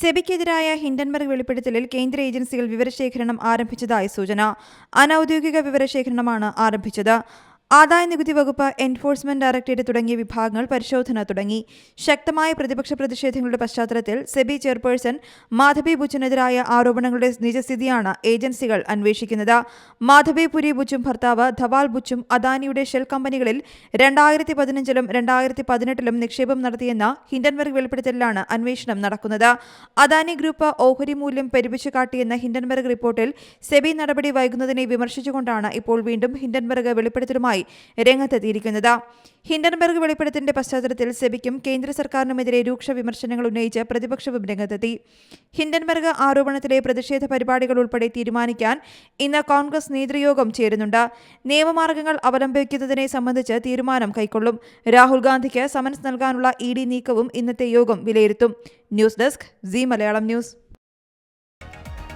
സെബിക്കെതിരായ Hindenburg വെളിപ്പെടുത്തലിൽ കേന്ദ്ര ഏജൻസികൾ വിവരശേഖരണം ആരംഭിച്ചതായി സൂചന. അനൌദ്യോഗിക വിവരശേഖരണമാണ് ആരംഭിച്ചത്. ആദായ നികുതി വകുപ്പ് എൻഫോഴ്സ്മെന്റ് ഡയറക്ടറേറ്റ് തുടങ്ങിയ വിഭാഗങ്ങൾ പരിശോധന തുടങ്ങി. ശക്തമായ പ്രതിപക്ഷ പ്രതിഷേധങ്ങളുടെ പശ്ചാത്തലത്തിൽ സെബി ചെയർപേഴ്സൺ മാധവി ബുച്ചിനെതിരായ ആരോപണങ്ങളുടെ നിജസ്ഥിതിയാണ് ഏജൻസികൾ അന്വേഷിക്കുന്നത്. മാധവി പുരി ബുച്ചും ഭർത്താവ് ധവാൽ ബുച്ചും അദാനിയുടെ ഷെൽ കമ്പനികളിൽ രണ്ടായിരത്തി പതിനഞ്ചിലും രണ്ടായിരത്തി പതിനെട്ടിലും നിക്ഷേപം നടത്തിയെന്ന ഹിൻഡൻബർഗ് വെളിപ്പെടുത്തലിലാണ് അന്വേഷണം നടക്കുന്നത്. അദാനി ഗ്രൂപ്പ് ഓഹരി മൂല്യം പെരുപ്പിച്ചു കാട്ടിയെന്ന ഹിൻഡൻബർഗ് റിപ്പോർട്ടിൽ സെബി നടപടി വൈകുന്നതിനെ വിമർശിച്ചുകൊണ്ടാണ് ഇപ്പോൾ വീണ്ടും ഹിൻഡൻബർഗ് വെളിപ്പെടുത്തലുമായി രംഗത്തെത്തിയിരിക്കുന്നത്. ഹിൻഡൻബർഗ് വെളിപ്പെടുത്തിന്റെ പശ്ചാത്തലത്തിൽ സെബിക്കും കേന്ദ്ര സർക്കാരിനുമെതിരെ രൂക്ഷ വിമർശനങ്ങൾ ഉന്നയിച്ച് പ്രതിപക്ഷവും രംഗത്തെത്തി. ഹിൻഡൻബർഗ് ആരോപണത്തിലെ പ്രതിഷേധ പരിപാടികൾ ഉൾപ്പെടെ തീരുമാനിക്കാൻ ഇന്ന് കോൺഗ്രസ് നേതൃയോഗം ചേരുന്നുണ്ട്. നിയമമാർഗങ്ങൾ അവലംബിക്കുന്നതിനെ സംബന്ധിച്ച് തീരുമാനം കൈക്കൊള്ളും. രാഹുൽ ഗാന്ധിക്ക് സമൻസ് നൽകാനുള്ള ഇ ഡി നീക്കവും ഇന്നത്തെ യോഗം വിലയിരുത്തും. News desk C Malayalam news.